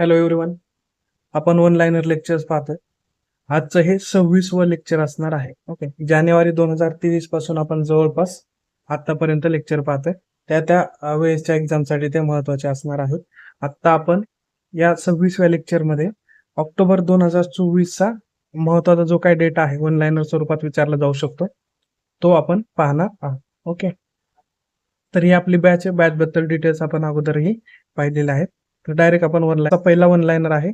Hello everyone आपण one liner lectures पाहतोय. आजचं हे सव्वीसवं लेक्चर असणार आहे. ओके जानेवारी दोन हजार तेवीसपासून आपण जवळपास आतापर्यंत लेक्चर पाहतोय. त्या त्या वेळेसच्या एक्झामसाठी ते महत्त्वाचे असणार आहेत. आत्ता आपण या सव्वीसव्या लेक्चरमध्ये ऑक्टोबर दोन हजार चोवीसचा महत्त्वाचा जो काही डेटा आहे वन लाईनर स्वरूपात विचारला जाऊ शकतो. तो आपण पाहणार आहोत. ओके तर ही आपली बॅच आहे. डिटेल्स आपण अगोदरही पाहिलेले आहेत. तर डायरेक्ट आपण वन लाईन पहिला वन लाईनर आहे.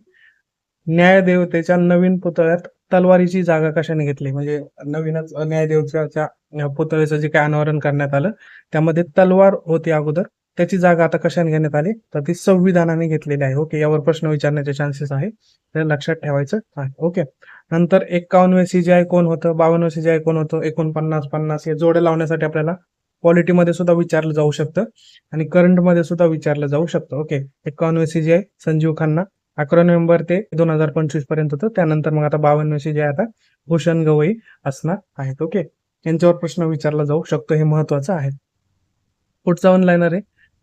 न्यायदेवतेच्या नवीन पुतळ्यात तलवारीची जागा कशाने घेतली? म्हणजे नवीनच न्यायदेवतेच्या पुतळ्याचं जे काय अनावरण करण्यात आलं त्यामध्ये तलवार होती अगोदर. त्याची जागा आता कशाने घेण्यात आली? तर ती संविधानाने घेतलेली आहे. ओके यावर प्रश्न विचारण्याचे चान्सेस आहे. तर लक्षात ठेवायचं आहे. ओके नंतर एक्कावन्न सीजीआय कोण होतं? बावन्न सीजीआय कोण होतं? एकोणपन्नास पन्नास हे जोड्या लावण्यासाठी आपल्याला पॉलिटीमध्ये सुद्धा विचारलं जाऊ शकतं आणि करंटमध्ये सुद्धा विचारलं जाऊ शकतं. ओके एकावन्न आहे संजीव खन्ना. अकरा नोव्हेंबर ते दोन हजार पंचवीसपर्यंत होतं. त्यानंतर मग आता बावन्न जे आता. भूषण गवई असणार आहेत. ओके यांच्यावर प्रश्न विचारला जाऊ शकतो. हे महत्वाचं आहे. पुढचा ऑनलाईनर आहे.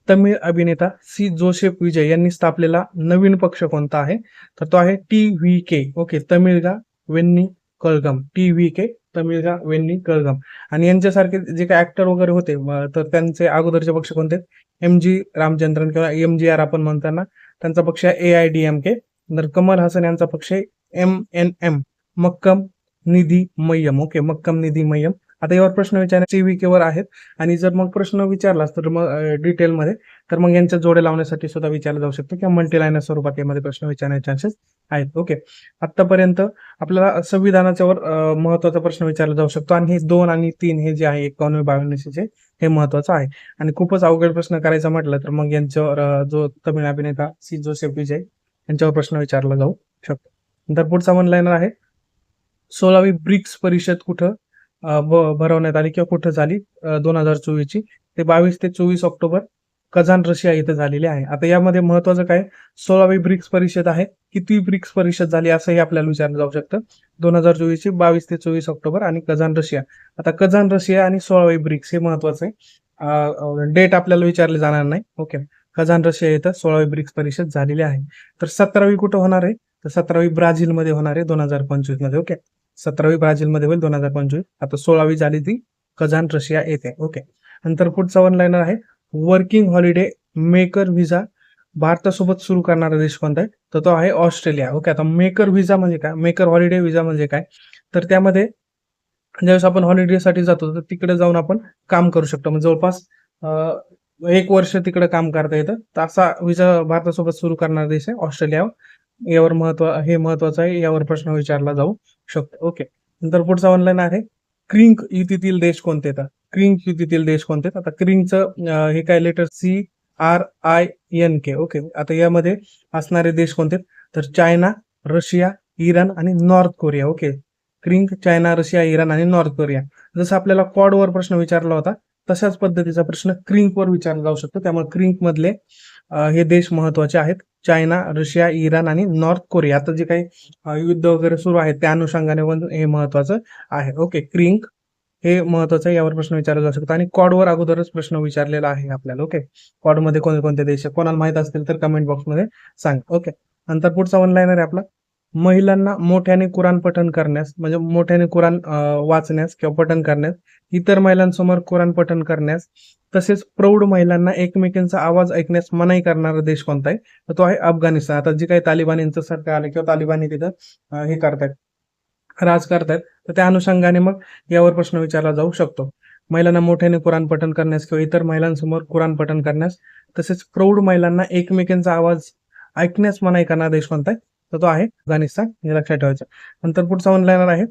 तमिळ अभिनेता सी जोसेफ विजय यांनी स्थापलेला नवीन पक्ष कोणता आहे? तर तो आहे T V K okay Tamilaga Venni Kazhagam. T V K Tamilaga Venni Kazhagam आणि यांच्यासारखे जे काही ऍक्टर वगैरे होते तर त्यांचे अगोदरचे पक्ष कोणते? एम जी रामचंद्रन किंवा एम जी आर आपण म्हणताना त्यांचा पक्ष आहे A I D M K तर कमल हसन यांचा पक्ष आहे M N M Makkal Needhi Maiam okay Makkal Needhi Maiam आता यावर प्रश्न विचारण्याचे व्ही केवर आहेत. आणि जर मग प्रश्न विचारलास तर मग डिटेलमध्ये तर मग यांच्या जोड्या लावण्यासाठी सुद्धा विचारलं जाऊ शकतो किंवा मल्टीलायनर स्वरूपात यामध्ये प्रश्न विचारण्याचे चान्सेस आहेत. ओके आतापर्यंत आपल्याला संविधानाच्या वर महत्त्वाचा प्रश्न विचारला जाऊ शकतो. आणि हे दोन आणि तीन हे जे आहे एकावन्न बावन्नशे हे महत्वाचं आहे. आणि खूपच अवघड प्रश्न करायचा म्हटलं तर मग यांच्यावर जो तमिळ अभिनेता सी. जोसेफ विजय यांच्यावर प्रश्न विचारला जाऊ शकतो. नंतर पुढचा वन लाईनर आहे. सोळावी ब्रिक्स परिषद कुठं? भरवण्यात आली किंवा कुठं झाली दोन हजार चोवीसची. ते बावीस ते चोवीस ऑक्टोबर कझान रशिया इथं झालेली आहे. आता यामध्ये महत्वाचं काय? सोळावी ब्रिक्स परिषद आहे. किती ब्रिक्स परिषद झाली असंही आपल्याला विचारलं जाऊ शकतं. दोन हजार चोवीसची बावीस ते चोवीस ऑक्टोबर आणि कझान रशिया. आता कझान रशिया आणि सोळावी ब्रिक्स हे महत्वाचं आहे. डेट आपल्याला विचारले जाणार नाही. ओके. कझान रशिया इथं सोळावी ब्रिक्स परिषद झालेली आहे. तर सतरावी कुठं होणार आहे? तर सतरावी ब्राझीलमध्ये होणार आहे दोन हजार पंचवीसमध्ये ओके. सतरावी ब्राझीलमध्ये होईल दोन हजार पंचवीस. आता सोळावी झाली ती कझान रशिया येते ओके. नंतर पुढचा वन लाईनर आहे. वर्किंग हॉलिडे मेकर व्हिसा भारतासोबत सुरू करणारा देश कोणता आहे? तर तो आहे ऑस्ट्रेलिया. ओके. आता मेकर व्हिसा म्हणजे काय? मेकर हॉलिडे व्हिसा म्हणजे काय? तर त्यामध्ये ज्यावेळेस आपण हॉलिडेसाठी जातो तर तिकडे जाऊन आपण काम करू शकतो. म्हणजे जवळपास एक वर्ष तिकडे काम करता येतं. तर असा व्हिसा भारतासोबत सुरू करणारा देश आहे ऑस्ट्रेलिया. यावर महत्त्व हे महत्वाचं आहे. यावर प्रश्न विचारला जाऊ. शकतो ओके. नंतर पुढचा ऑनलाईन आहे. क्रिंक युतीतील देश कोणते येतात क्रिंक युतीतील देश कोणते आता क्रिंकचं हे काय letter C R I N K okay. आता यामध्ये असणारे देश कोणते तर चायना रशिया इराण आणि North Korea. Okay. CRINK China Russia Iran आणि नॉर्थ कोरिया. जसं आपल्याला क्वाडवर वर प्रश्न विचारला होता तशाच पद्धतीचा प्रश्न क्रिंक वर विचारला जाऊ शकतो. त्यामुळे क्रिंक मधले हे देश महत्त्वाचे आहेत. चायना रशिया इराण आणि नॉर्थ कोरिया. आता जे काही युद्ध वगैरे सुरू आहे त्या अनुषंगाने पण हे महत्वाचं आहे. ओके क्रिंक हे महत्वाचं आहे यावर प्रश्न विचारला जाऊ शकतो. आणि कॉडवर वर अगोदरच प्रश्न विचारलेला आहे आपल्याला. ओके कॉडमध्ये कोणते कोणते देश आहे कोणाला माहीत असतील तर कमेंट बॉक्समध्ये सांग. ओके नंतर पुढचा वन आहे आपला. महिलांना मोठ्याने कुराण पठण करण्यास म्हणजे मोठ्याने कुराण वाचण्यास किंवा पठण करण्यास इतर महिलांसमोर कुराण पठण करण्यास तसेच प्रौढ महिलांना एकमेकांचा आवाज ऐकण्यास मनाई करणारा देश कोणता आहे? तर तो आहे अफगाणिस्तान. आता जे काही तालिबानींचं सरकार आलं किंवा तालिबानी तिथं हे करतायत राज करतायत तर त्या अनुषंगाने मग यावर प्रश्न विचारला जाऊ शकतो. महिलांना मोठ्याने कुराण पठण करण्यास किंवा इतर महिलांसमोर कुराण पठण करण्यास तसेच प्रौढ महिलांना एकमेकांचा आवाज ऐकण्यास मनाई करणारा देश कोणता आहे? तर तो आहे अफगाणिस्तान हे लक्षात ठेवायचं. नंतर पुढचा ऑनलाईनर आहे.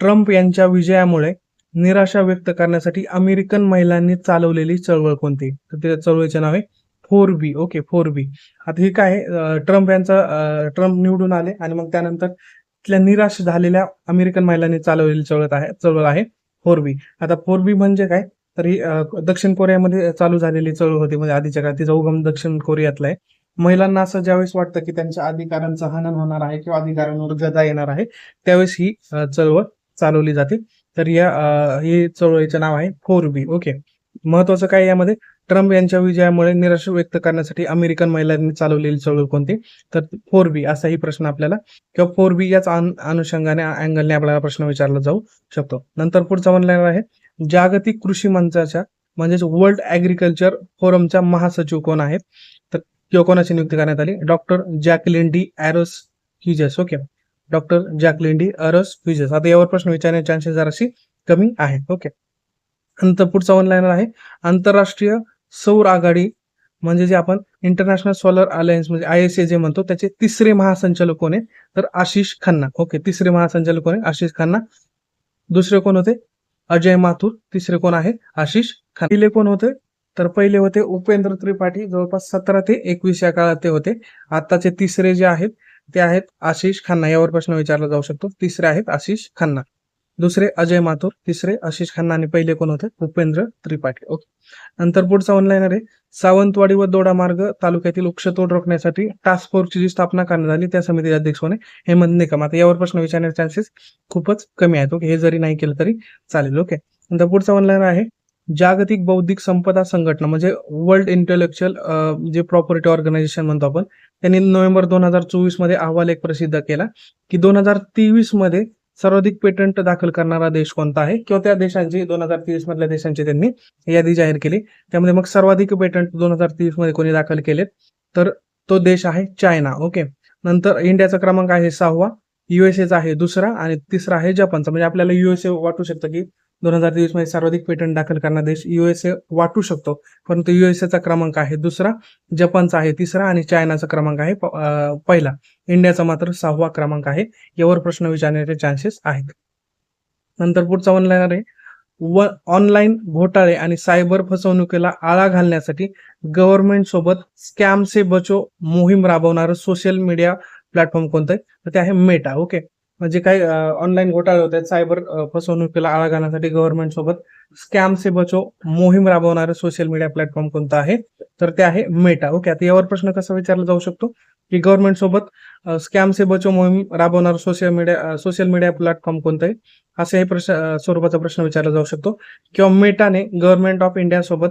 ट्रम्प यांच्या विजयामुळे निराशा व्यक्त करण्यासाठी अमेरिकन महिलांनी चालवलेली चळवळ कोणती? तर त्या चळवळीचे नाव आहे four B. Okay four B. आता हे काय आहे, ट्रम्प यांचा ट्रम्प निवडून आले आणि मग त्यानंतर तिथल्या निराश झालेल्या अमेरिकन महिलांनी चालवलेली चळवळ आहे चळवळ आहे फोर बी. आता फोर बी म्हणजे काय? तर ही दक्षिण कोरियामध्ये चालू झालेली चळवळ होती म्हणजे आधीच्या काळात तिचा उगम दक्षिण कोरियातला आहे. महिलांना असं ज्यावेळेस वाटतं की त्यांच्या अधिकारांचं हनन होणार आहे किंवा अधिकारांवर गदा येणार आहे त्यावेळेस ही चळवळ चालवली जाते. तर या ही चळवळीचं नाव आहे फोर बी. ओके. महत्वाचं काय यामध्ये? ट्रम्प यांच्या विजयामुळे निराश व्यक्त करण्यासाठी अमेरिकन महिलांनी चालवलेली चळवळ कोणती? तर फोर बी असाही प्रश्न आपल्याला. किंवा फोर बी याच अनुषंगाने अँगलने आपल्याला प्रश्न विचारला जाऊ शकतो. नंतर पुढचा म्हणलेला आहे जागतिक कृषी मंचाच्या म्हणजेच वर्ल्ड ऍग्रिकल्चर फोरमच्या महासचिव कोण आहेत? तर किंवा कोणाची नियुक्ती करण्यात आली? Doctor Jacqueline de Aros Hughes. Okay. Doctor Jacqueline de Aros Hughes. आता यावर प्रश्न विचारण्याचे चान्सेस जराशी कमी आहेत. ओके. नंतर पुढचा ऑनलाईन आहे. आंतरराष्ट्रीय सौर आघाडी म्हणजे जे आपण इंटरनॅशनल सोलर अलायन्स म्हणजे आय एस ए जे म्हणतो त्याचे तिसरे महासंचालक कोण आहे तर आशिष खन्ना. ओके. तिसरे महासंचालक कोण आहे आशिष खन्ना. दुसरे कोण होते? अजय माथुर. तिसरे कोण आहे? आशिष खन्ना. पहिले कोण होते? तर पहिले होते उपेंद्र त्रिपाठी जवळपास सतरा ते एकवीस या काळात ते होते. आताचे तिसरे जे आहेत ते आहेत आशिष खन्ना. यावर प्रश्न विचारला जाऊ शकतो. तिसरे आहेत आशिष खन्ना. दुसरे अजय माथुर तिसरे आशिष खन्ना आणि पहिले कोण होते? उपेंद्र त्रिपाठी. ओके. नंतर पुढचा ऑनलाईन आहे. सावंतवाडी व दोडा मार्ग तालुक्यातील वृक्षतोड रोखण्यासाठी टास्क फोर्सची जी स्थापना करण्यात आली त्या समितीचे अध्यक्ष होणे हेमंत निकम. आता यावर प्रश्न विचारण्याचे चान्सेस खूपच कमी आहेत. ओके. हे जरी नाही केलं तरी चालेल. ओके. नंतर पुढचा ऑनलाईन आहे. जागतिक बौद्धिक संपदा संघटना म्हणजे वर्ल्ड इंटेलेक्च्युअल जे प्रॉपर्टी ऑर्गनायझेशन म्हणतो आपण त्यांनी नोव्हेंबर दोन हजार चोवीसमध्ये अहवाल एक प्रसिद्ध केला की दोन हजार तेवीसमध्ये सर्वाधिक पेटंट दाखल करणारा देश कोणता आहे? किंवा त्या देशांची दोन हजार तेवीस मधल्या देशांची त्यांनी यादी जाहीर केली. त्यामध्ये मग सर्वाधिक पेटंट दोन हजार तेवीसमध्ये कोणी दाखल केलेत? तर तो देश आहे चायना ओके. नंतर इंडियाचा क्रमांक आहे सहावा युएसएचा आहे दुसरा आणि तिसरा आहे जपानचा. म्हणजे आपल्याला युएसए वाटू शकतं की दोन हजार तेवीसमध्ये सर्वाधिक पेटंट दाखल करणारा देश युएसए वाटू शकतो. परंतु युएसएचा क्रमांक आहे दुसरा जपानचा आहे तिसरा आणि चायनाचा क्रमांक आहे प- पहिला. इंडियाचा मात्र सहावा क्रमांक आहे. यावर प्रश्न विचारण्याचे चान्सेस आहेत. नंतर पुढचा ऑनलाईन आहे. व ऑनलाईन घोटाळे आणि सायबर फसवणुकीला आळा घालण्यासाठी गव्हर्नमेंट सोबत स्कॅम से बचो मोहीम राबवणारं सोशल मीडिया प्लॅटफॉर्म कोणतं आहे? तर ते आहे मेटा ओके म्हणजे काही ऑनलाईन घोटाळे होत आहेत सायबर फसवणुकीला आळा घालण्यासाठी गव्हर्नमेंट सोबत स्कॅम से बचो मोहीम राबवणारं सोशल मीडिया प्लॅटफॉर्म कोणतं आहे? तर ते आहे मेटा ओके आता यावर प्रश्न कसा विचारला जाऊ शकतो? की गव्हर्नमेंट सोबत स्कॅम से बचो मोहीम राबवणारं social media social media platform कोणतं आहे? असे हे प्रश्न स्वरूपाचा प्रश्न विचारला जाऊ शकतो. किंवा मेटाने गव्हर्नमेंट ऑफ इंडिया सोबत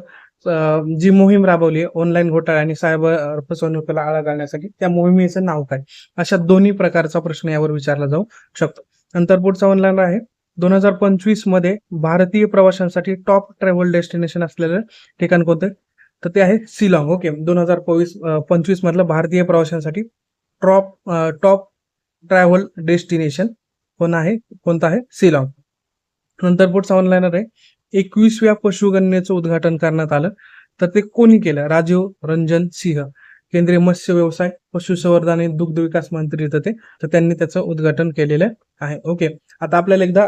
जी मोहीम राबवली ऑनलाईन घोटाळा आणि सायबर फसवणुकीला आळा घालण्यासाठी त्या मोहिमेचं नाव काय? अशा दोन्ही प्रकारचा प्रश्न यावर विचारला जाऊ शकतो. नंतर पुढचा ऑनलाईन आहे. दोन हजार पंचवीसमध्ये भारतीय प्रवाशांसाठी टॉप ट्रॅव्हल डेस्टिनेशन असलेलं ठिकाण कोणतं? तर ते आहे सिलॉंग ओके. दोन हजार पंचवीस मधलं भारतीय प्रवाशांसाठी टॉप टॉप ट्रॅव्हल डेस्टिनेशन कोण आहे? कोणतं आहे? सिलॉंग नंतर पुढचा ऑनलाईनर आहे. एकवीसव्या पशुगणनेचं उद्घाटन करण्यात आलं. तर ते कोणी केलं? राजीव रंजन सिंह केंद्रीय मत्स्य व्यवसाय पशुसंवर्धन आणि दुग्ध विकास मंत्री होते तर त्यांनी त्याचं उद्घाटन केलेलं आहे. ओके. आता आपल्याला एकदा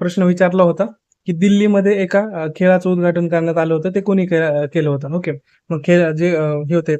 प्रश्न विचारला होता की दिल्लीमध्ये एका खेळाचं उद्घाटन करण्यात आलं होतं. ते कोणी केलं होतं? ओके. मग खेळ जे हे होते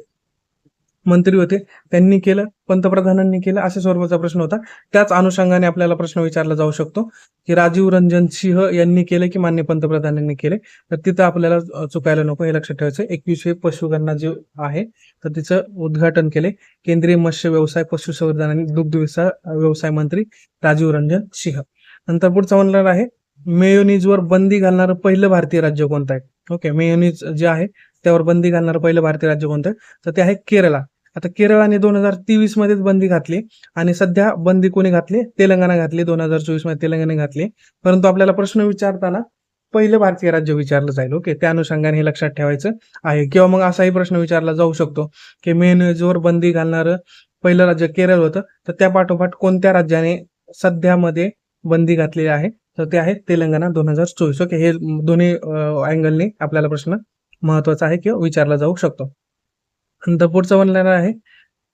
मंत्री होते. त्यांनी केलं पंतप्रधानांनी केलं अशा स्वरूपाचा प्रश्न होता. त्याच अनुषंगाने आपल्याला प्रश्न विचारला जाऊ शकतो की राजीव रंजन सिंह यांनी केले की मान्य पंतप्रधानांनी केले? तर तिथं आपल्याला चुकायला नको हे लक्षात ठेवायचं. एकवीसशे पशुगणना जे आहे तर तिचं उद्घाटन केले केंद्रीय मत्स्य व्यवसाय पशुसंवर्धन आणि दुग्ध व्यवसाय व्यवसाय मंत्री राजीव रंजन सिंह. नंतर पुढचा म्हणणार आहे मेयोनीजवर बंदी घालणारं पहिलं भारतीय राज्य कोणतं आहे? ओके मेयोनीज जे आहे त्यावर बंदी घालणारं पहिलं भारतीय राज्य कोणतं आहे? तर ते आहे केरळा. आता केरळाने दोन हजार तेवीस मध्येच बंदी घातली आणि सध्या बंदी कोणी घातली? तेलंगणा घातली. दोन हजार चोवीसमध्ये तेलंगणा घातली. परंतु आपल्याला प्रश्न विचारताना पहिलं भारतीय राज्य विचारलं जाईल. ओके? त्या अनुषंगाने हे लक्षात ठेवायचं आहे. किंवा मग असाही प्रश्न विचारला जाऊ शकतो की मेयोनीजवर बंदी घालणारं पहिलं राज्य केरळ होतं. तर त्या पाठोपाठ कोणत्या राज्याने सध्यामध्ये बंदी घातलेली आहे? तर ते आहे तेलंगणा दोन हजार चोवीस. ओके? हे दोन्ही अँगलने आपल्याला प्रश्न महत्त्वाचा आहे किंवा विचारला जाऊ शकतो. नंतर पुढचा ऑनलाईन आहे.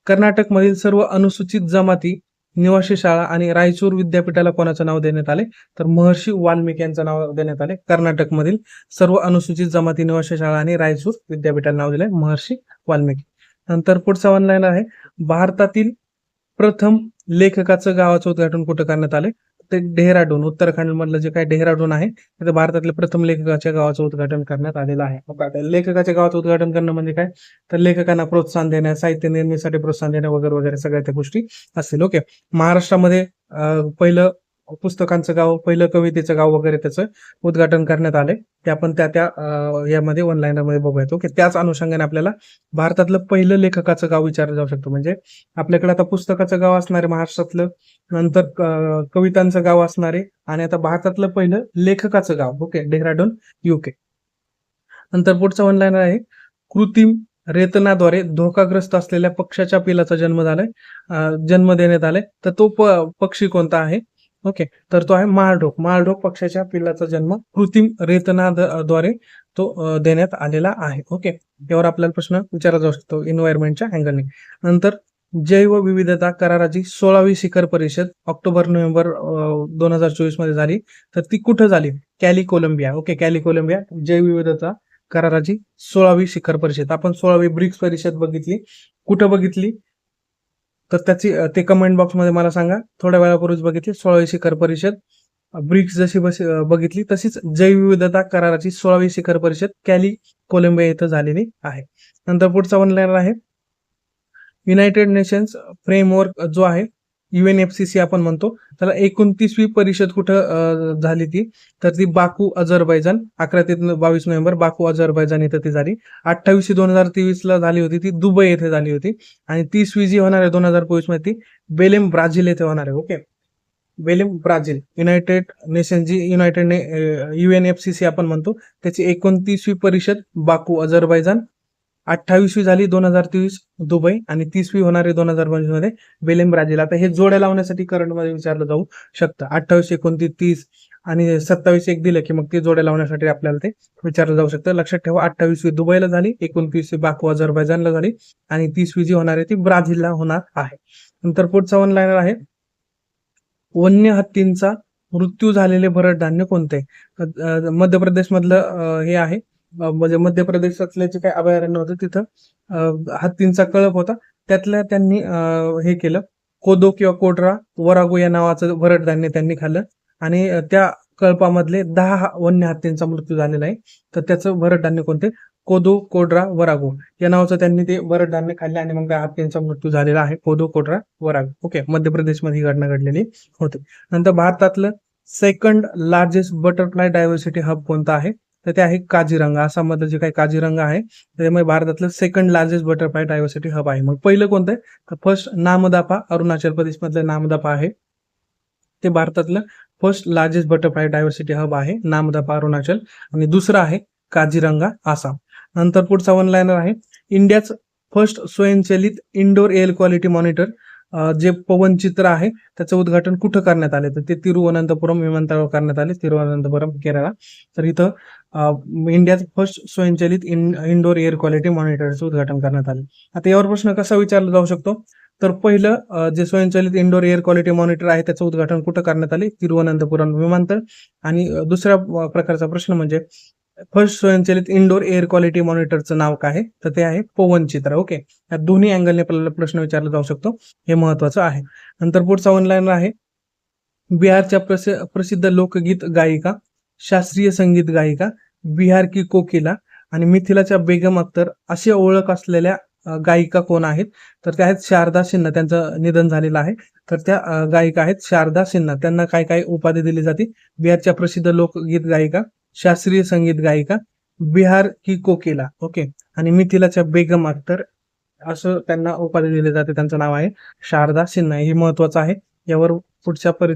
कर्नाटकमधील सर्व अनुसूचित जमाती निवासी शाळा आणि रायचूर विद्यापीठाला कोणाचं नाव देण्यात आले? तर महर्षी वाल्मिकी यांचं नाव देण्यात आले. कर्नाटकमधील सर्व अनुसूचित जमाती निवासी शाळा आणि रायचूर विद्यापीठाला नाव दिले महर्षी वाल्मिकी. नंतर पुढचा ऑनलाईन आहे. भारतातील प्रथम लेखकाचं गावाचं उद्घाटन कुठं करण्यात आले ते डेहराडून उत्तराखंड मधलं जे काय डेहराडून आहे तिथे भारतातल्या प्रथम लेखकाच्या गावाचं उद्घाटन करण्यात आलेलं आहे. हो लेखकाच्या गावाचं उद्घाटन करणं म्हणजे काय? तर लेखकांना प्रोत्साहन देणं साहित्य निर्मितीसाठी प्रोत्साहन देणं वगैरे वगैरे सगळ्या त्या गोष्टी असतील. ओके. महाराष्ट्रामध्ये पहिलं पुस्तकांचं गाव पहिलं कवितेचं गाव वगैरे त्याचं उद्घाटन करण्यात आले ते आपण त्या त्या यामध्ये ऑनलाईन मध्ये बघूयात. ओके. त्याच अनुषंगाने आपल्याला भारतातलं पहिलं लेखकाचं गाव विचारलं जाऊ शकतो. म्हणजे आपल्याकडे आता पुस्तकाचं गाव असणार महाराष्ट्रातलं नंतर कवितांचं गाव असणार आहे आणि आता भारतातलं पहिलं लेखकाचं गाव ओके डेहराडून युके नंतर पुढचं ऑनलाईन आहे कृत्रिम रेतनाद्वारे धोकाग्रस्त असलेल्या पक्षाच्या पिलाचा जन्म झालाय जन्म देण्यात आलाय. तर तो प- पक्षी कोणता आहे? ओके तर तो आहे माळढोक माळढोक पक्षाच्या पिलाचा जन्म कृत्रिम रेतनाद्वारे तो देण्यात आलेला आहे. ओके यावर आपल्याला प्रश्न विचारला जाऊ शकतो एन्व्हायरमेंटच्या अँगलने नंतर जैव विविधता कराराची सोळावी शिखर परिषद ऑक्टोबर नोव्हेंबर दोन हजार चोवीसमध्ये झाली. तर ती कुठं झाली? Cali Colombia okay Cali Colombia जैवविविधता कराराची सोळावी शिखर परिषद. आपण सोळावी ब्रिक्स परिषद बघितली. कुठं बघितली? तर त्याची ते कमेंट बॉक्समध्ये मला सांगा. थोड्या वेळापूर्वीच बघितली. सोळावी शिखर परिषद. ब्रिक्स जशी बघितली तशीच जैवविविधता कराराची सोळावी शिखर परिषद कॅली कोलंबिया इथं झालेली आहे. नंतर पुढचा ऑनलाईन आहे. युनायटेड नेशन्स फ्रेमवर्क जो आहे युएनएफसीसी आपण म्हणतो त्याला एकोणतीसवी परिषद कुठं झाली ती? तर ती बाकू अझरबैजान अकरा ते बावीस नोव्हेंबर बाकू अझरबैजान इथं ती झाली. अठ्ठावीस दोन हजार तेवीस ला झाली होती ती दुबई येथे झाली होती. आणि तीसवी जी होणार आहे दोन हजार चोवीसमध्ये ती बेलेम ब्राझील येथे होणार आहे okay? Belem Brazil United Nation जी युनायटेड ने युएनएफसीसी आपण म्हणतो त्याची एकोणतीसवी परिषद बाकू अझरबैजान अठ्ठावीसवी झाली दोन हजार तेवीस दुबई आणि तीसवी होणार आहे दोन हजार पंचवीसमध्ये बेलेम ब्राझील आता हे जोड्या लावण्यासाठी करंटमध्ये विचारलं जाऊ शकतं. अठ्ठावीस एकोणतीस तीस आणि सत्तावीस एक दिलं की मग ते जोड्या लावण्यासाठी आपल्याला ते विचारलं जाऊ शकतं. लक्षात ठेवा अठ्ठावीसवी दुबईला झाली एकोणतीसवी बाकू अझरबैजानला झाली आणि तीसवी जी होणार आहे ती ब्राझीलला होणार आहे. नंतर पुढचा वन लाईनर आहे. वन्य हत्तींचा मृत्यू झालेले भरड धान्य कोणते मध्य प्रदेश मधलं हे आहे. म्हणजे मध्य प्रदेशातले जे काही अभयारण्य होतं तिथं. हत्तींचा कळप होता. त्यातल्या त्यांनी अं, हे केलं. कोदो किंवा कोडरा वरागो या नावाचं भरड धान्य त्यांनी खाल्लं. आणि त्या कळपामधले दहा वन्य हत्तींचा मृत्यू झालेला आहे. तर त्याचं भरड धान्य कोणते? कोदो कोडरा वरागो. या नावाचं त्यांनी ते भरड धान्य खाल्ले आणि मग त्या हत्तींचा मृत्यू झालेला आहे. कोदो कोडरा वरागो. ओके. मध्य प्रदेशमध्ये ही घटना घडलेली होती. नंतर भारतातलं second largest butterfly diversity hub कोणता आहे? तर ते आहे काझीरंगा आसाममधलं जे काही काझीरंगा आहे त्यामुळे भारतातलं second largest butterfly diversity hub आहे. मग पहिलं कोणतं आहे? तर फर्स्ट नामदापा अरुणाचल प्रदेश मधलं नामदापा आहे. ते भारतातलं first largest butterfly diversity hub आहे नामदापा अरुणाचल. आणि दुसरं आहे काझीरंगा आसाम. नंतर पुढचा वन लाईनर आहे इंडियाच फर्स्ट स्वयंचलित इंडोर एअर क्वालिटी मॉनिटर जे पवन चित्र आहे त्याचं उद्घाटन कुठं करण्यात आले? तर ते तिरुवनंतपुरम विमानतळावर करण्यात आले तिरुवनंतपुरम केरळा तर इथं इंडियात फर्स्ट स्वयंचलित इन इंडोर एअर क्वालिटी मॉनिटरचं उद्घाटन करण्यात आले. आता यावर प्रश्न कसा विचारला जाऊ शकतो? तर पहिलं जे स्वयंचलित इंडोर एअर क्वालिटी मॉनिटर आहे त्याचं उद्घाटन कुठं करण्यात आले? तिरुवनंतपुरम विमानतळ. आणि दुसऱ्या प्रकारचा प्रश्न म्हणजे फर्स्ट स्वयंचलित इंडोर एअर क्वालिटी मॉनिटरचं नाव काय आहे? तर ते आहे पवन चित्र. ओके. या दोन्ही अँगलने आपल्याला प्रश्न विचारला जाऊ शकतो. हे महत्वाचं आहे. नंतर पुढचा ऑनलाईन आहे. बिहारच्या प्रसि- प्रसिद्ध लोकगीत गायिका शास्त्रीय संगीत गायिका बिहार की कोकिला आणि मिथिलाच्या बेगम अख्तर अशी ओळख असलेल्या गायिका कोण आहेत? तर त्या आहेत शारदा सिन्हा त्यांचं निधन झालेलं आहे. तर त्या गायिका आहेत शारदा सिन्हा त्यांना काय काय उपाधी दिली जाते? बिहारच्या प्रसिद्ध लोकगीत गायिका शास्त्रीय संगीत गायिका बिहार की कोकिला. ओके. आणि मिथिलाच्या बेगम अख्तर असं त्यांना उपाधी दिली जाते. त्यांचं नाव आहे शारदा सिन्हा हे महत्वाचं आहे. यावर पुढच्या परी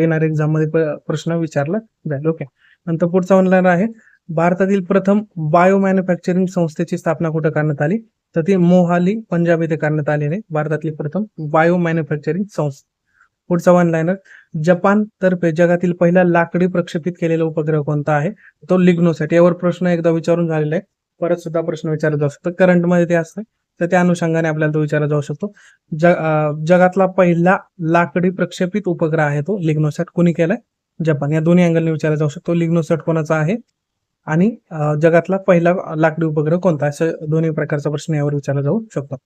येणाऱ्या एक्झाममध्ये प्रश्न विचारला जाईल. ओके. नंतर पुढचा ऑनलाईन आहे. भारतातील प्रथम बायो मॅन्युफॅक्चरिंग संस्थेची स्थापना कुठं करण्यात आली? तर ती मोहाली पंजाब येथे करण्यात आलेली. आहे. भारतातली प्रथम बायो मॅन्युफॅक्चरिंग संस्था. पुढचा वन लायनर जपान तर्फे जगातील पहिला लाकडी प्रक्षेपित केलेला उपग्रह कोणता आहे? तो लिग्नोसॅट. यावर प्रश्न एकदा विचारून झालेला आहे. परत सुद्धा प्रश्न विचारला जाऊ शकतो. करंटमध्ये ते असतं. तर त्या अनुषंगाने आपल्याला तो विचारला जाऊ शकतो. ज जगातला पहिला लाकडी प्रक्षेपित उपग्रह आहे तो लिग्नोसॅट. कुणी केलाय? जपान. या दोन्ही अँगलने विचारला जाऊ शकतो. लिग्नोसॅट कोणाचा आहे? आणि जगातला पहिला लाकडी उपग्रह कोणता? असं दोन्ही प्रकारचा प्रश्न यावर विचारला जाऊ शकतो.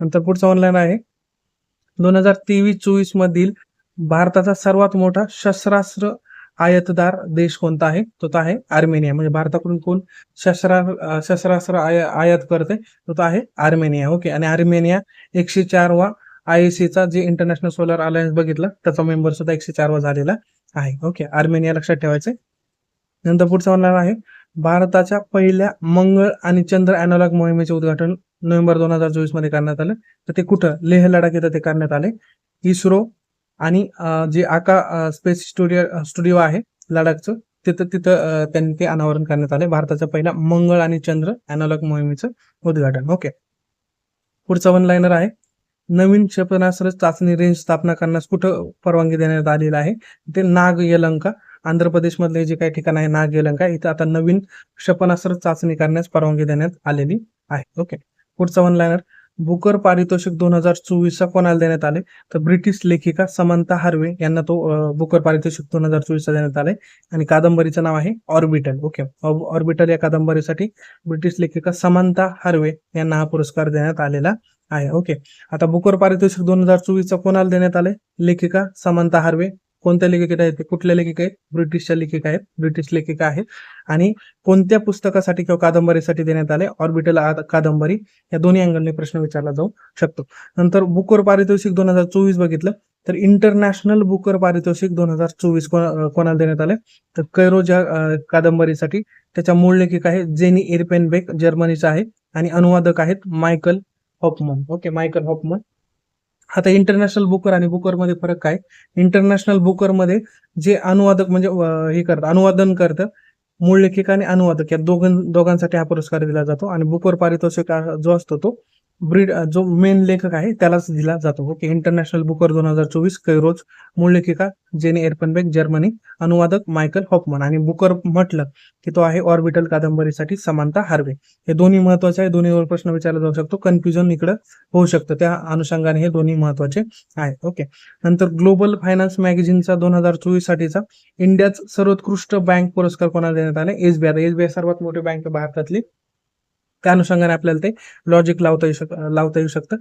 नंतर पुढचा ऑनलाईन आहे. दोन हजार तेवीस चोवीस मधील भारताचा सर्वात मोठा शस्त्रास्त्र आयातदार देश कोणता आहे? तो तो आहे आर्मेनिया. म्हणजे भारताकडून कोण शस्त्रा शस्त्रास्त्र आय आयात करते? तो तो आहे आर्मेनिया. ओके. आणि आर्मेनिया एकशे चार वा आय चा जे इंटरनॅशनल सोलर अलायन्स बघितला त्याचा मेंबर सुद्धा एकशे चार वा झालेला. आहे. ओके आर्मेनिया लक्षात ठेवायचंय. नंतर पुढचा म्हणणार आहे. भारताच्या पहिल्या मंगळ आणि चंद्र अॅनॉलॉग मोहिमेचे उद्घाटन नोव्हेंबर दोन हजार चोवीसमध्ये करण्यात आलं. तर ते कुठं? लेह लडाख इथं ते करण्यात आले. इस्रो आणि जे आका स्पेस स्टुडिओ स्टुडिओ आहे लडाखचं तिथं तिथं त्यांनी ते अनावरण करण्यात आले. भारताच्या पहिल्या मंगळ आणि चंद्र अॅनॉलॉग मोहिमेचं उद्घाटन. ओके पुढचा वन लाईनर आहे. नवीन क्षेपणास्त्र चाचणी रेंज स्थापना करण्यास कुठं परवानगी देण्यात आलेली आहे? ते नाग यलंका आंध्र प्रदेशमधले जे काही ठिकाण आहे नाग यलंका इथं आता नवीन क्षेपणास्त्र चाचणी करण्यास परवानगी देण्यात आलेली आहे. ओके पुढचा वन लाईनर बुकर पारितोषिक दोन हजार चोवीसचा कोणाला देण्यात आले? तर ब्रिटिश लेखिका समंता हार्वे यांना तो बुकर पारितोषिक दोन हजार चोवीसचा देण्यात आले. आणि कादंबरीचं नाव आहे ऑर्बिटल. ओके. ऑर्बिटल या कादंबरीसाठी ब्रिटिश लेखिका समंता हार्वे यांना हा पुरस्कार देण्यात आलेला आहे. ओके. आता बुकर पारितोषिक दोन हजार चोवीसचा कोणाला देण्यात आले? लेखिका समंता हार्वे कोणत्या लेखिका आहेत? कुठल्या लेखिका आहेत? ब्रिटिशच्या लेखिका आहेत. ब्रिटिश लेखिका आहेत. आणि कोणत्या पुस्तकासाठी किंवा कादंबरीसाठी देण्यात आले? ऑर्बिटल कादंबरी या दोन्ही अँगलने प्रश्न विचारला जाऊ शकतो. नंतर बुकवर पारितोषिक दोन हजार चोवीस बघितलं तर इंटरनॅशनल बुकर पारितोषिक दोन हजार चोवीस कोणाला देण्यात आले तर कैरोज या कादंबरीसाठी त्याच्या मूळ लेखिक आहे जेनी एरपेनबेक जर्मनीचा आहे. आणि अनुवादक आहेत Michael Hofmann. Okay Michael Hofmann. आता इंटरनॅशनल बुकर आणि बुकरमध्ये फरक काय? इंटरनॅशनल बुकरमध्ये जे अनुवादक म्हणजे हे करतात अनुवादन करतं मूळ लेखिका आणि अनुवादक या दोघां दोघांसाठी हा पुरस्कार दिला जातो. आणि बुकर पारितोषिक जो असतो तो ब्रिड जो मेन लेखक आहे त्यालाच दिला जातो. ओके इंटरनॅशनल बुकर दोन हजार चोवीस कैरोज मूळ लेखिका जेनी एरपनबेक जर्मनी अनुवादक मायकल हॉपमन आणि बुकर म्हटलं की तो आहे ऑर्बिटल कादंबरीसाठी समानता हार्वे. हे दोन्ही महत्त्वाचे आहे. दोन्हीवर प्रश्न विचारला जाऊ शकतो. कन्फ्युजन इकडं होऊ शकतं. त्या अनुषंगाने हे दोन्ही महत्त्वाचे आहेत ओके नंतर ग्लोबल फायनान्स मॅगझिनचा दोन हजार चोवीस साठीचा इंडियाच सर्वोत्कृष्ट बँक पुरस्कार कोणाला देण्यात आले? एसबीआय एसबीआय सर्वात मोठी बँक भारतातली. त्या अनुषंगाने आपल्याला ते लॉजिक लावता येऊ शक लावता येऊ शकतं.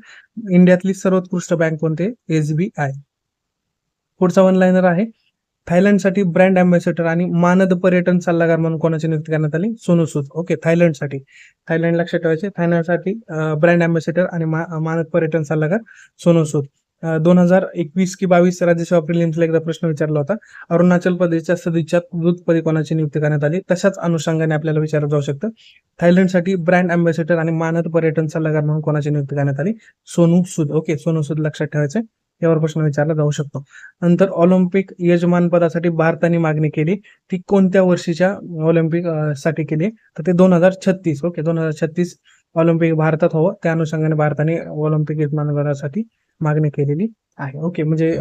इंडियातली सर्वोत्कृष्ट बँक कोणते एसबीआय पुढचा वन लाईनर आहे. थायलंडसाठी ब्रँड अँबॅसेडर आणि मानद पर्यटन सल्लागार म्हणून कोणाची नियुक्ती करण्यात आली? सोनू सूद. ओके थायलंडसाठी. थायलंड लक्षात ठेवायचे थायलंडसाठी ब्रँड अँबॅसेडर आणि मानद पर्यटन सल्लागार सोनू सूद. दोन हजार एकवीस की बावीस राज्यसभा प्रिलिम्सला एकदा प्रश्न विचारला होता. अरुणाचल प्रदेशच्या सदिच्छा दूतपदी कोणाची नियुक्ती करण्यात आली? तशाच अनुषंगाने आपल्याला विचारलं जाऊ शकतं. थायलंडसाठी ब्रँड अँबॅसेडर आणि मानद पर्यटन सल्लागार म्हणून कोणाची नियुक्ती करण्यात आली? सोनू सूद. ओके सोनू सूद लक्षात ठेवायचं यावर प्रश्न विचारला जाऊ शकतो. नंतर ऑलिम्पिक यजमान पदासाठी भारताने मागणी केली. ती कोणत्या वर्षीच्या ऑलिम्पिकसाठी केली? तर ते दोन हजार छत्तीस. ओके दोन हजार छत्तीस ऑलिम्पिक भारतात हवं. त्या अनुषंगाने भारताने ऑलिम्पिक यजमान पदासाठी मागणी केलेली आहे. ओके म्हणजे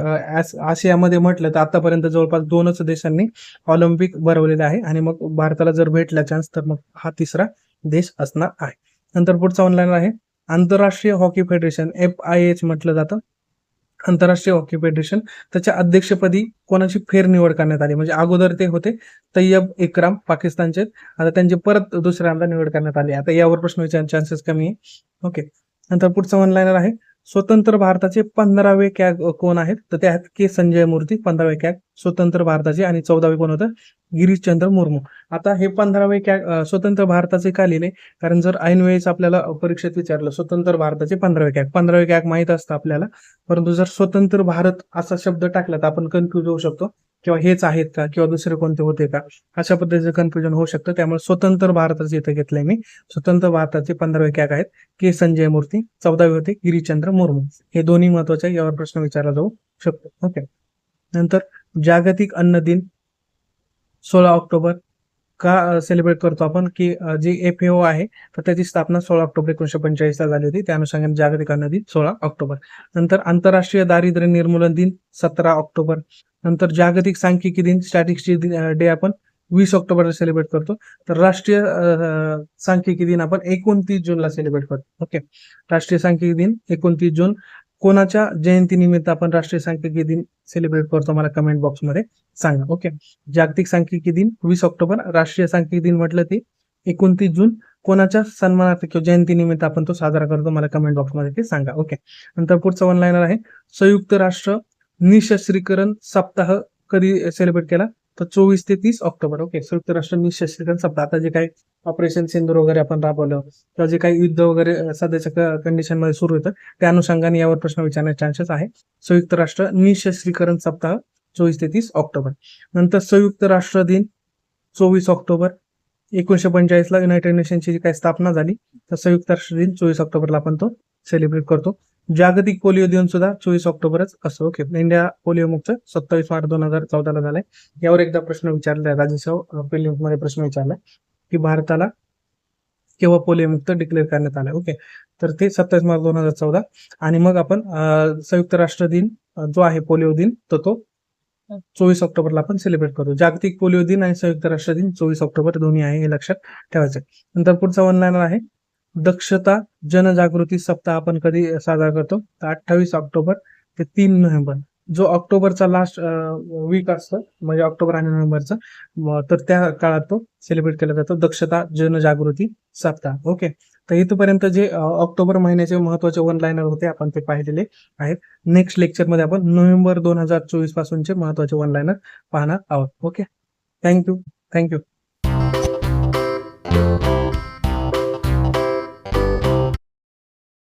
आशियामध्ये म्हटलं तर आतापर्यंत जवळपास दोनच देशांनी ऑलिम्पिक भरवलेले आहे आणि मग भारताला जर भेटला चान्स तर मग हा तिसरा देश असणार आहे. नंतर पुढचा ऑनलाईन आहे. आंतरराष्ट्रीय hockey federation F I H म्हटलं जातं. आंतरराष्ट्रीय हॉकी फेडरेशन त्याच्या अध्यक्षपदी कोणाची फेरनिवड करण्यात आली? म्हणजे अगोदर ते होते तय्यब इक्राम पाकिस्तानचे. आता त्यांची परत दुसऱ्यांदा निवड करण्यात आली. आता यावर प्रश्न विचार चान्सेस कमी आहे. ओके नंतर पुढचा ऑनलाईनर आहे. स्वतंत्र भारताचे पंधरावे कॅग कोण आहेत? तर ते आहेत के. संजय मूर्ती पंधरावे कॅग स्वतंत्र भारताचे आणि चौदावे कोण होतं? गिरीशचंद्र मुर्मू. आता हे पंधरावे कॅग स्वतंत्र भारताचे का लिहिले? कारण जर ऐन वेळेस आपल्याला परीक्षेत विचारलं स्वतंत्र भारताचे पंधरावे कॅग. पंधरावे कॅग माहीत असतं आपल्याला परंतु जर स्वतंत्र भारत असा शब्द टाकला तर आपण कन्फ्युज होऊ शकतो. किंवा हेच आहेत का? किंवा दुसरे कोणते होते का? अशा पद्धतीचं कन्फ्युजन होऊ शकतं. त्यामुळे स्वतंत्र भारताचे इथं घेतलंय मी. स्वतंत्र भारताचे पंधरावे कॅग आहेत. के. संजय मूर्ती चौदावे होते गिरीचंद्र मुर्मू. हे दोन्ही महत्त्वाचे यावर प्रश्न विचारला जाऊ शकतो. ओके नंतर जागतिक अन्न दिन सोळा ऑक्टोबर. का सेलिब्रेट करतो आपण? की जी एफ ए ओ आहे तर त्याची स्थापना सोळा ऑक्टोबर एकोणीशे पंचेचाळीसला झाली होती. त्या अनुषंगाने जागतिक अन्न दिन सोळा ऑक्टोबर. नंतर आंतरराष्ट्रीय दारिद्र्य निर्मूलन दिन सतरा ऑक्टोबर. नंतर जागतिक सांख्यिकी दिन स्टॅटिक्सची डे आपण वीस ऑक्टोबरला सेलिब्रेट करतो. तर राष्ट्रीय सांख्यिकी दिन आपण एकोणतीस जूनला सेलिब्रेट करतो. ओके? राष्ट्रीय सांख्यिकी दिन एकोणतीस जून. कोणाच्या जयंतीनिमित्त आपण राष्ट्रीय सांख्यिकी दिन सेलिब्रेट करतो मला कमेंट बॉक्समध्ये सांगा. ओके? जागतिक सांख्यिकी दिन वीस ऑक्टोबर. राष्ट्रीय सांख्यिकी दिन म्हटलं ते एकोणतीस जून. कोणाच्या सन्मानार्थ किंवा जयंतीनिमित्त आपण तो साजरा करतो मला कमेंट बॉक्समध्ये ते सांगा. ओके? नंतर पुढचं वन लाईनर आहे. संयुक्त राष्ट्र निशस्त्रीकरण सप्ताह कधी सेलिब्रेट केला? तर चोवीस ते तीस ऑक्टोबर. ओके संयुक्त राष्ट्र निशस्त्रीकरण सप्ताह. आता जे काही ऑपरेशन सिंदूर वगैरे आपण राबवलं किंवा जे काही युद्ध वगैरे सध्याच्या कंडिशनमध्ये सुरू होतं त्या अनुषंगाने यावर प्रश्न विचारण्याचे चान्सेस आहे. संयुक्त राष्ट्र निशस्त्रीकरण सप्ताह चोवीस ते तीस ऑक्टोबर. नंतर संयुक्त राष्ट्र दिन चोवीस ऑक्टोबर. एकोणीशे पंचेचाळीसला युनायटेड नेशनची जी काही स्थापना झाली तर संयुक्त राष्ट्र दिन चोवीस ऑक्टोबरला आपण तो सेलिब्रेट करतो. जागतिक पोलिओ दिन सुद्धा चोवीस ऑक्टोबरच असतो ओके इंडिया पोलिओ मुक्त सत्तावीस मार्च दोन हजार चौदाला झालाय. यावर एकदा प्रश्न विचारलाय राजेशाह प्रिलिम्समध्ये प्रश्न विचारलाय की भारताला केव्हा पोलिओ मुक्त डिक्लेअर करण्यात आलाय? ओके तर ते सत्तावीस मार्च दोन हजार चौदा. आणि मग आपण संयुक्त राष्ट्र दिन जो आहे पोलिओ दिन तर तो चोवीस ऑक्टोबरला आपण सेलिब्रेट करतो. जागतिक पोलिओ दिन आणि संयुक्त राष्ट्र दिन चोवीस ऑक्टोबर दोन्ही आहे हे लक्षात ठेवायचं नंतर पुढचा वन लाईनर आहे. दक्षता जनजागृती सप्ताह आपण कधी साजरा करतो? तर अठ्ठावीस ऑक्टोबर ते तीन नोव्हेंबर. जो ऑक्टोबरचा लास्ट वीक असतो म्हणजे ऑक्टोबर आणि नोव्हेंबरचा तर त्या काळात तो सेलिब्रेट केला जातो. दक्षता जनजागृती सप्ताह. ओके तर इथपर्यंत जे ऑक्टोबर महिन्याचे महत्त्वाचे वन लायनर होते आपण ते पाहिलेले आहेत. नेक्स्ट लेक्चरमध्ये आपण नोव्हेंबर दोन हजार चोवीस पासूनचे महत्त्वाचे वन लायनर पाहणार आहोत. Okay thank you thank you